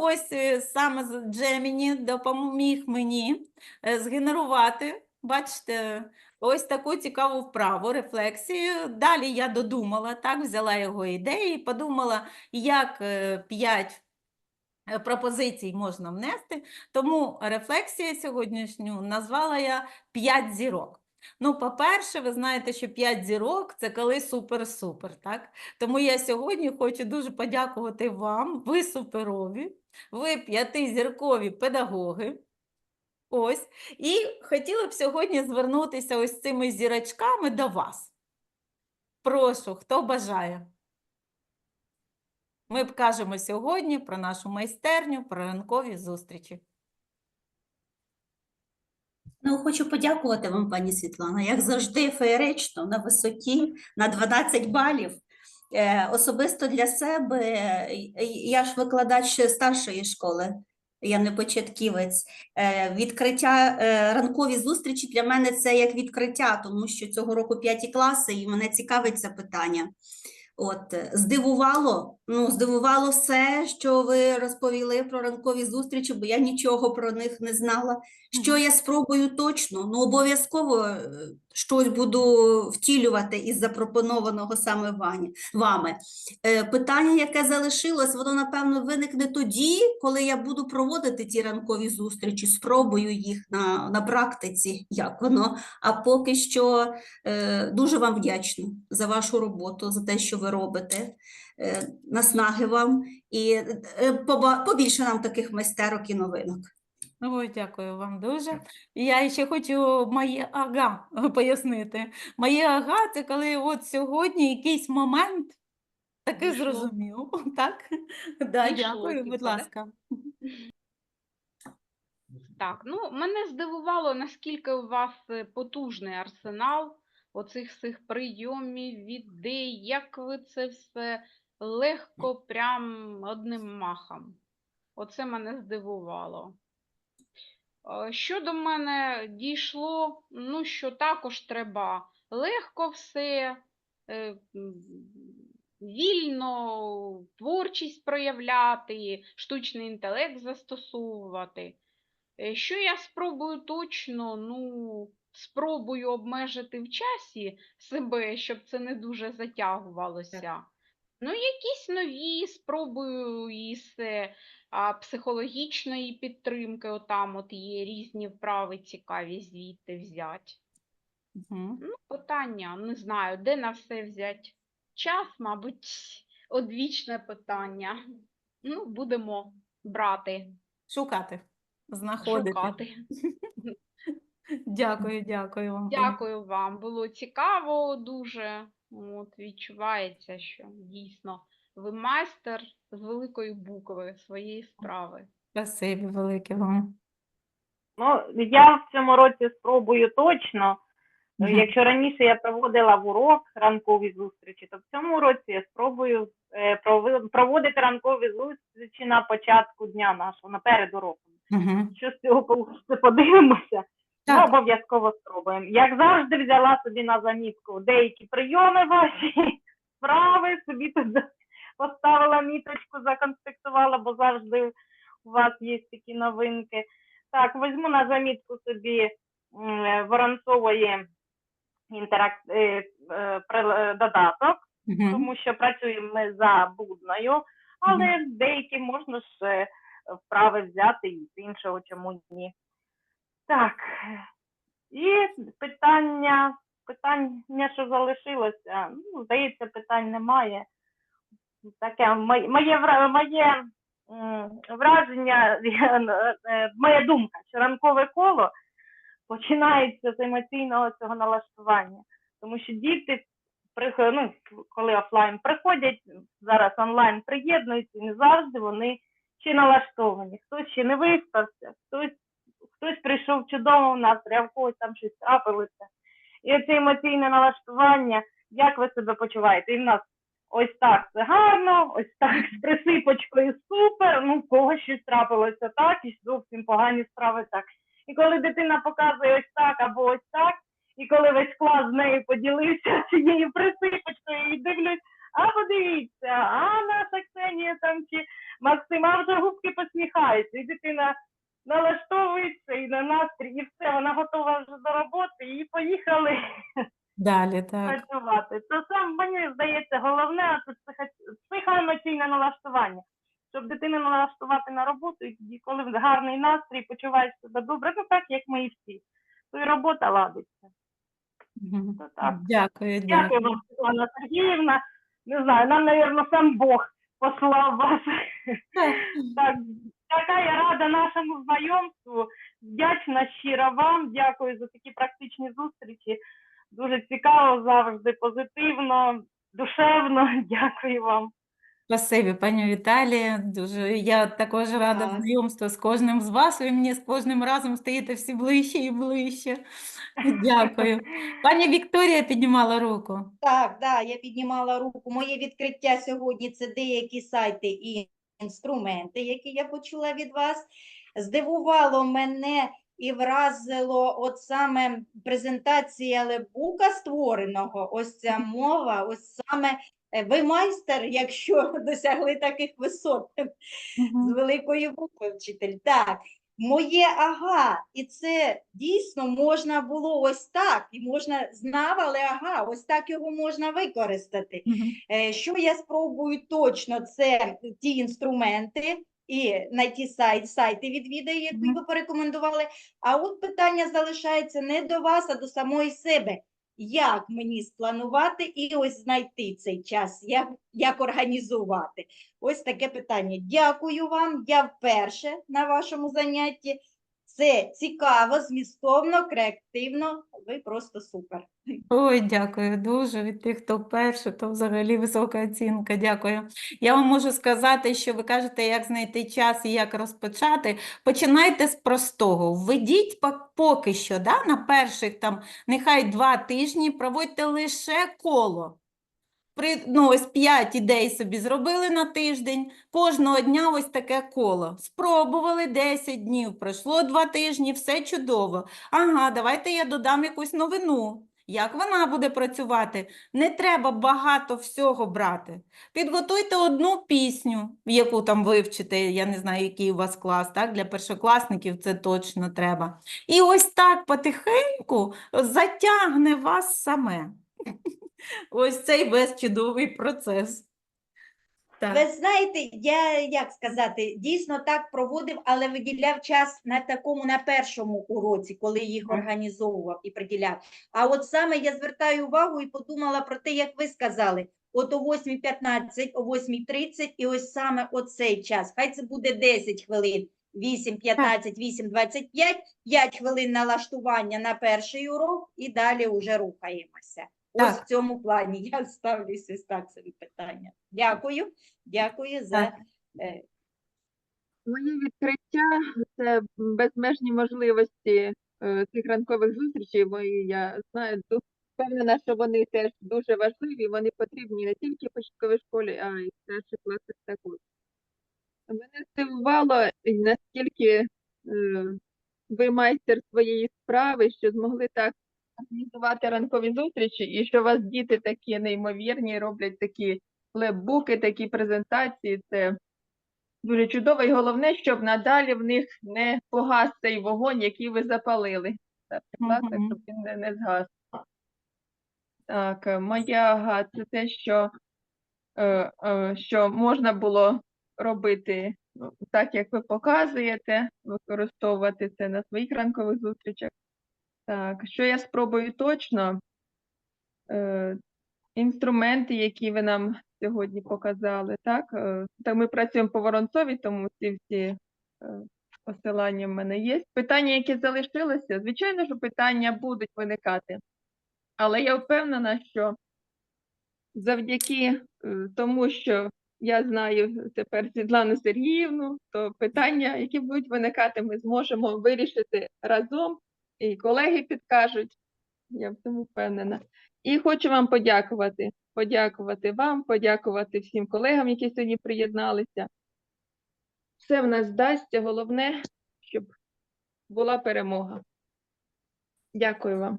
ось е, саме Gemini допоміг мені е, згенерувати, бачите, ось таку цікаву вправу, рефлексію. Далі я додумала, так, взяла його ідеї і подумала, як е, п'ять пропозицій можна внести. Тому рефлексію сьогоднішню назвала я «П'ять зірок». Ну, по-перше, ви знаєте, що п'ять зірок це коли супер-супер, так? Тому я сьогодні хочу дуже подякувати вам. Ви суперові, ви п'ятизіркові педагоги. Ось. І хотіла б сьогодні звернутися ось цими зірочками до вас. Прошу, хто бажає? Ми б кажемо сьогодні про нашу майстерню, про ранкові зустрічі. Ну, хочу подякувати вам, пані Світлана. Як завжди, феєрично, на висоті, на 12 балів. Е, особисто для себе, е, я ж викладач старшої школи, я не початківець. Е, відкриття ранкові зустрічі для мене це як відкриття, тому що цього року п'яті класи, і мене цікавить це питання. От, е, здивувало, ну, здивувало все, що ви розповіли про ранкові зустрічі, бо я нічого про них не знала. Що я спробую точно, ну обов'язково е, щось буду втілювати із запропонованого саме вами. Е, питання, яке залишилось, воно, напевно, виникне тоді, коли я буду проводити ті ранкові зустрічі, спробую їх на, на практиці, як воно. А поки що е, дуже вам вдячна за вашу роботу, за те, що ви робите. Е, наснаги вам і е, побільше нам таких майстерок і новинок. Ой, дякую вам дуже. І Я ще хочу моє ага пояснити. Моє ага це коли от сьогодні якийсь момент таки Дійшло. зрозумів. Так? Да, дякую, будь типу, ласка. Так, ну мене здивувало, наскільки у вас е, потужний арсенал оцих всіх прийомів, ідей, як ви це все легко, прям одним махом. Оце мене здивувало. Е, Що до мене дійшло, ну що також треба легко все, е, вільно творчість проявляти, штучний інтелект застосовувати. Е, Що я спробую точно, ну, спробую обмежити в часі себе, щоб це не дуже затягувалося. Ну, якісь нові спробую із а, психологічної підтримки, отам от є різні вправи цікаві звідти взяти. Мгм. Ну, питання, не знаю, де на все взяти час, мабуть, одвічне питання. Ну, будемо брати, Шукати, знаходити. шукати. Дякую, дякую вам. Дякую вам. Було цікаво дуже. От, відчувається, що дійсно ви майстер з великої букви своєї справи. Спасибі велике вам. Ну, я в цьому році спробую точно. Ну, Мгм. Якщо раніше я проводила в урок ранкові зустрічі, то в цьому році я спробую е, проводити ранкові зустрічі на початку дня нашого, наперед уроком. Мгм. Що з цього вийде, подивимося. Ми обов'язково спробуємо. Як завжди, взяла собі на замітку деякі прийоми ваші справи, собі тут поставила міточку, законспектувала, бо завжди у вас є такі новинки. Так, візьму на замітку собі м, Воронцової інтерак... е, е, е, додаток, Мгм. тому що працюємо ми за будною, але деякі можна ж е, вправи взяти і з іншого, чому ні. Так. І питання, питання, що залишилося, ну, здається, питань немає. Таке моє, моє, враження, е, моя думка, що ранкове коло починається з емоційного цього налаштування. Тому що діти, ну, коли офлайн приходять, зараз онлайн приєднуються, і не завжди вони ще налаштовані. Хтось ще не виспався, хтось, хтось прийшов чудово в настрій, а когось там щось трапилося. І оце емоційне налаштування, як ви себе почуваєте? І в нас ось так це гарно, ось так з присипочкою супер, ну в когось щось трапилося так, і зовсім погані справи так. І коли дитина показує ось так або ось так, і коли весь клас з нею поділився цією присипочкою і дивлюсь, а подивіться, а наша Ксенія там чи Максим, а вже губки посміхаються, і дитина налаштовується і на настрій, і все, вона готова вже до роботи, і поїхали Далі, так. працювати. То сам мені здається, головне це психо- психоемоційне налаштування. Щоб дитину налаштувати на роботу, і коли в гарний настрій, почуваєш себе добре, ну так як ми і всі, то і робота ладиться. Мгм. То так. Дякую, Дякую дякую. вам, Світлана Сергіївна. Не знаю, нам, мабуть, сам Бог послав вас. Так. Так, така я рада нашому знайомству. Вдячна щиро вам. Дякую за такі практичні зустрічі. Дуже цікаво завжди, позитивно, душевно. Дякую вам. Спасибі, пані Віталія. Дуже я також рада Так. знайомству з кожним з вас. Ви мені з кожним разом стаєте всі ближче і ближче. Дякую. Пані Вікторія піднімала руку. Так, да, я піднімала руку. Моє відкриття сьогодні це деякі сайти і інструменти, які я почула від вас. Здивувало мене і вразило от саме презентація лебука створеного. Ось ця мова, ось саме е, ви майстер, якщо досягли таких висот з великої букви вчитель. Так, моє ага, і це дійсно можна було ось так, і можна знав, але ага, ось так його можна використати. Е, Що я спробую точно, це ті інструменти. І на ті сайт, сайти відвідаю, які ви порекомендували. А от питання залишається не до вас, а до самої себе. Як мені спланувати і ось знайти цей час, як, як організувати? Ось таке питання. Дякую вам. Я вперше на вашому занятті. Це цікаво, змістовно, креативно. Ви просто супер. Ой, дякую дуже. Від тих, хто перший, то взагалі висока оцінка. Дякую. Я вам можу сказати, що ви кажете, як знайти час і як розпочати. Починайте з простого. Введіть поки що, да, на перших там нехай два тижні, проводьте лише коло. При, ну, ось 5 ідей собі зробили на тиждень, кожного дня ось таке коло. Спробували 10 днів, пройшло 2 тижні, все чудово. Ага, давайте я додам якусь новину. Як вона буде працювати? Не треба багато всього брати. Підготуйте одну пісню, яку там вивчите, я не знаю, який у вас клас, так? Для першокласників це точно треба. І ось так потихеньку затягне вас саме. Ось цей весь чудовий процес. Так. Ви знаєте, я як сказати, дійсно так проводив, але виділяв час на такому на першому уроці, коли їх організовував і приділяв. А от саме я звертаю увагу і подумала про те, як ви сказали. От о 8.15, о 8.30 і ось саме оцей час. Хай це буде 10 хвилин. 8.15, 8.25, 5 хвилин налаштування на перший урок і далі вже рухаємося. Ось в цьому плані я ставлюся ось так собі питання. Дякую. Дякую за Так. е, Моє відкриття це безмежні можливості е, цих ранкових зустрічей, бо я знаю, впевнена, що вони теж дуже важливі, вони потрібні не тільки в початковій школі, а й в старших класах також. Мене здивувало, наскільки е, ви майстер своєї справи, що змогли так організувати ранкові зустрічі, і що у вас діти такі неймовірні, роблять такі лепбуки, такі презентації. Це Дуже чудово, і головне, щоб надалі в них не погас цей вогонь, який ви запалили. Так, класно, Мгм. щоб він не, не згас. Так, е, моя ага, це те, що, е, е, що можна було робити ну, так, як ви показуєте, використовувати це на своїх ранкових зустрічах. Так, що я спробую точно? Е, інструменти, які ви нам сьогодні показали, так? Е, Та ми працюємо по Воронцові, тому ці всі е, посилання в мене є. Питання, які залишилися, звичайно, що питання будуть виникати. Але я впевнена, що завдяки е, тому, що я знаю тепер Світлану Сергіївну, то питання, які будуть виникати, ми зможемо вирішити разом, і колеги підкажуть. Я в цьому впевнена. І хочу вам подякувати. Подякувати вам, подякувати всім колегам, які сьогодні приєдналися. Все в нас вдасться. Головне, щоб була перемога. Дякую вам.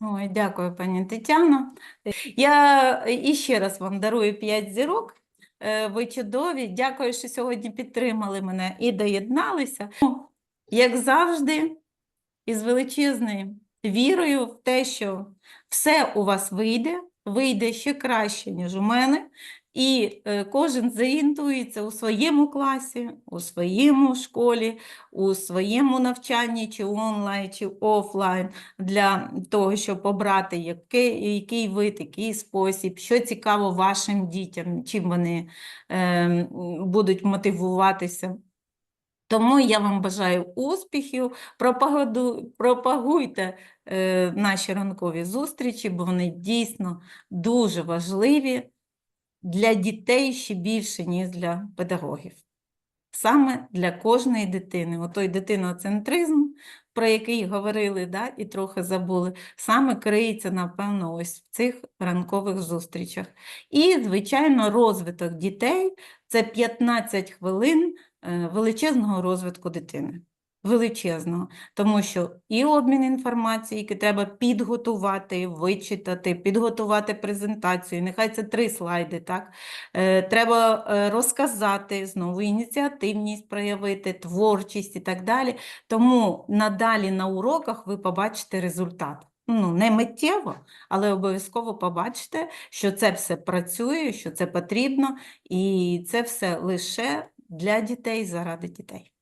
Ой, дякую, пані Тетяно. Я іще раз вам дарую 5 зірок. Е, Ви чудові. Дякую, що сьогодні підтримали мене і доєдналися. Як завжди, із величезною вірою в те, що все у вас вийде, вийде ще краще, ніж у мене. І е, кожен зорієнтується у своєму класі, у своєму школі, у своєму навчанні, чи онлайн, чи офлайн для того, щоб обрати який, який вид, який спосіб, що цікаво вашим дітям, чим вони е, будуть мотивуватися. Тому я вам бажаю успіхів, пропагаду- пропагуйте е, наші ранкові зустрічі, бо вони дійсно дуже важливі для дітей ще більше, ніж для педагогів. Саме для кожної дитини. Отой дитиноцентризм, про який говорили, да, і трохи забули, саме криється, напевно, ось в цих ранкових зустрічах. І, звичайно, розвиток дітей – це 15 хвилин величезного розвитку дитини. Величезного, тому що і обмін інформацією, який треба підготувати, вичитати, підготувати презентацію, нехай це три слайди, так? Е, Треба е, розказати, знову ініціативність проявити, творчість і так далі. Тому надалі на уроках ви побачите результат. Ну, не миттєво, але обов'язково побачите, що це все працює, що це потрібно, і це все лише для дітей, заради дітей.